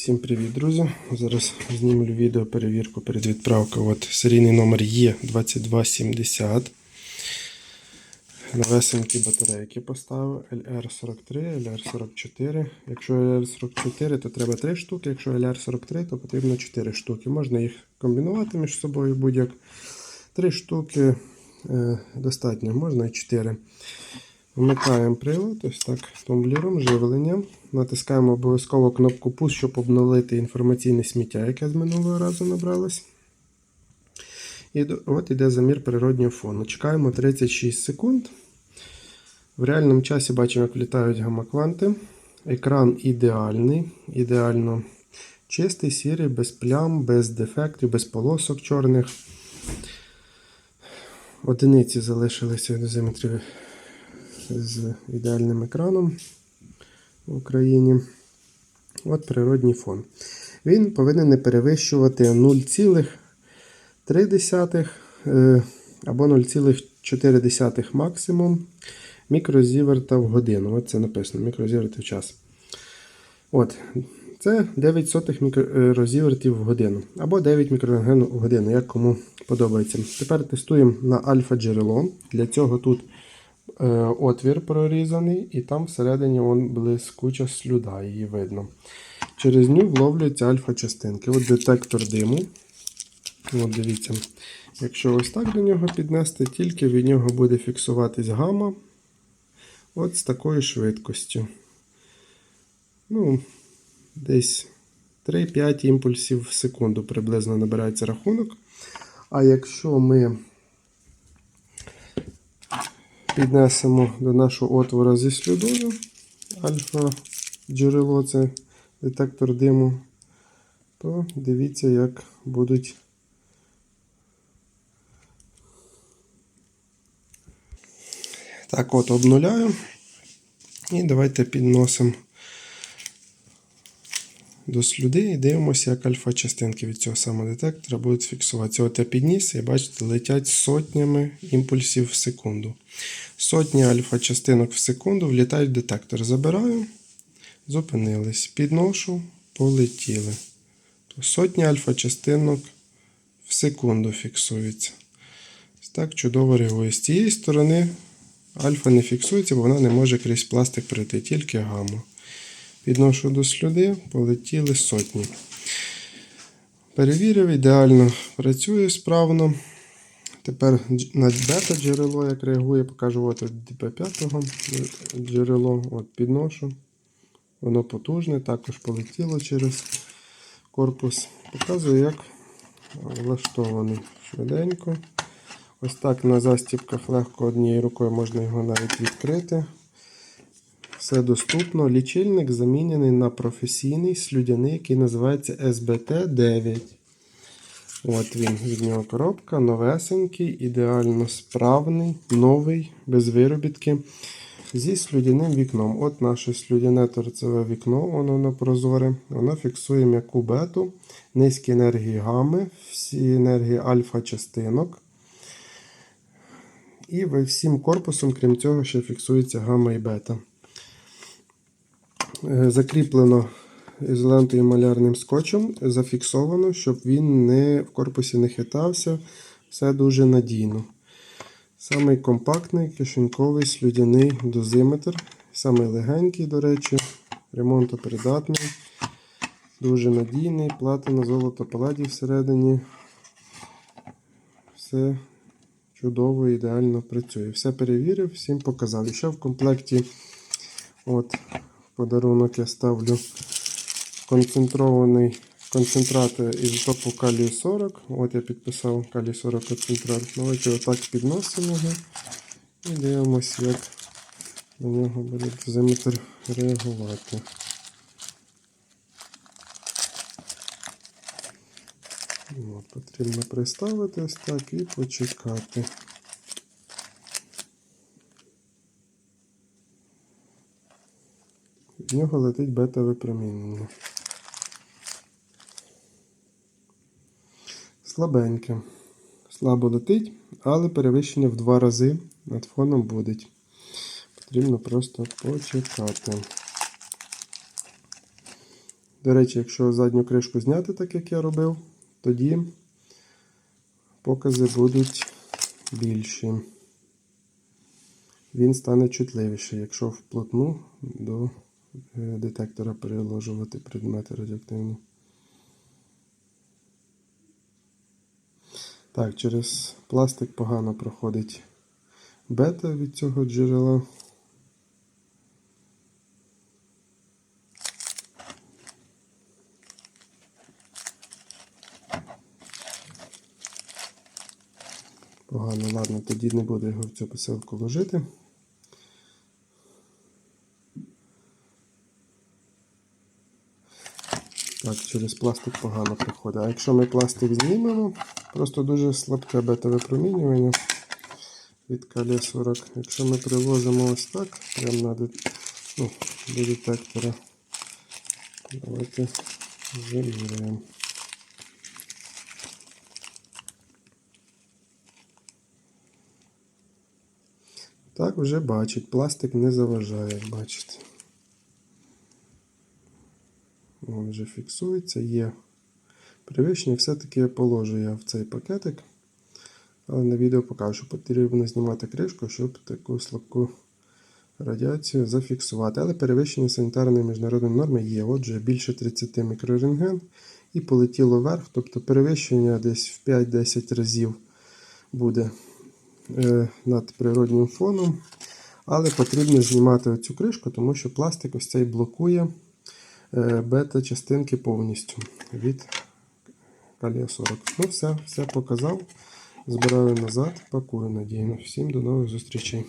Всім привіт, друзі! Зараз знімлю відео перевірку перед відправкою. От серійний номер є 2270. Новесенькі батарейки поставив LR43, LR44. Якщо LR44, то треба 3 штуки, якщо LR43, то потрібно 4 штуки. Можна їх комбінувати між собою будь-як. 3 штуки е, достатньо, можна і 4. Вмикаємо прилад, ось так, тумблером, живлення. Натискаємо обов'язково кнопку Push, щоб обновити інформаційне сміття, яке з минулого разу набралось. І от іде замір природнього фону. Чекаємо 36 секунд. В реальному часі бачимо, як літають гамакванти. Екран ідеальний, ідеально чистий, сірий, без плям, без дефектів, без полосок чорних. Одиниці залишилися дозиметрів з ідеальним екраном в Україні. От природній фон. Він повинен не перевищувати 0,3 е, або 0,4 максимум мікрозіверта в годину. От це написано, мікрозіверти в час. От. Це 9 сотих мікрозівертів в годину. Або 9 мікрорентген в годину, як кому подобається. Тепер тестуємо на альфа-джерело. Для цього тут отвір прорізаний, і там всередині вон блискуча слюда, її видно. Через ню вловлюються альфа-частинки. От детектор диму. От дивіться. Якщо ось так до нього піднести, тільки від нього буде фіксуватись гама. От з такою швидкістю. Ну, десь 3-5 імпульсів в секунду приблизно набирається рахунок. А якщо ми піднесемо до нашого отвора зі слюдою, альфа джерело це детектор диму, то дивіться, як будуть. Так, от обнуляю. І давайте підносимо до слюди і дивимося, як альфа-частинки від цього самого детектора будуть фіксуватися. От я підніс і бачите, летять сотнями імпульсів в секунду. Сотні альфа-частинок в секунду влітають в детектор. Забираю, зупинились. Підношу, полетіли. То Сотні альфа-частинок в секунду фіксуються. Так чудово реагує. З цієї сторони альфа не фіксується, бо вона не може крізь пластик пройти, тільки гамма. Підношу до слюди, полетіли сотні. Перевірив, ідеально працює справно. Тепер на бета джерело, як реагує, покажу от від DP5 джерело. От підношу. Воно потужне, також полетіло через корпус. Показую, як влаштований швиденько. Ось так на застіпках легко однією рукою можна його навіть відкрити. Все доступно. Лічильник замінений на професійний слюдяний, який називається SBT9. От він від нього коробка, новесенький, ідеально справний, новий, без виробітки. Зі слюдяним вікном. От наше слюдяне торцеве вікно, воно на прозоре. Воно фіксує м'яку бету, низькі енергії гами, всі енергії альфа-частинок. І всім корпусом, крім цього, ще фіксується гамма і бета. Е, Закріплено ізолентою малярним скотчем, зафіксовано, щоб він не, в корпусі не хитався. Все дуже надійно. Самий компактний кишеньковий слюдяний дозиметр. Самий легенький, до речі, ремонтопридатний. Дуже надійний, платина, золото, паладій всередині. Все чудово, ідеально працює. Все перевірив, всім показав. І ще в комплекті от, подарунок я ставлю концентрований концентрат ізотопу калію 40. От я підписав калій 40 концентрат. Давайте отак підносимо його і дивимося, як на нього буде дозиметр реагувати. От, потрібно приставити ось так і почекати. Від нього летить бета-випромінення. Слабеньке. Слабо летить, але перевищення в два рази над фоном буде. Потрібно просто почекати. До речі, якщо задню кришку зняти, так як я робив, тоді покази будуть більші. Він стане чутливіший, якщо вплотну до детектора переложувати предмети радіоактивні. Так, через пластик погано проходить бета від цього джерела. Погано, ладно, тоді не буду його в цю посилку ложити. Так, через пластик погано проходить. А якщо ми пластик знімемо, просто дуже слабке бета-випромінювання від калія 40. Якщо ми приложимо ось так, прямо на де- ну, до детектора, давайте заміряємо. Так, вже бачить, пластик не заважає, бачите. Він вже фіксується, є перевищення. Все-таки положу я в цей пакетик. Але на відео покажу, потрібно знімати кришку, щоб таку слабку радіацію зафіксувати. Але перевищення санітарної міжнародної норми є. Отже, більше 30 мікрорентген і полетіло вверх, тобто перевищення десь в 5-10 разів буде е, над природнім фоном. Але потрібно знімати оцю кришку, тому що пластик ось цей блокує бета-частинки повністю від калія 40. Ну, все, все показав. Збираю назад, пакую надійно. Всім до нових зустрічей.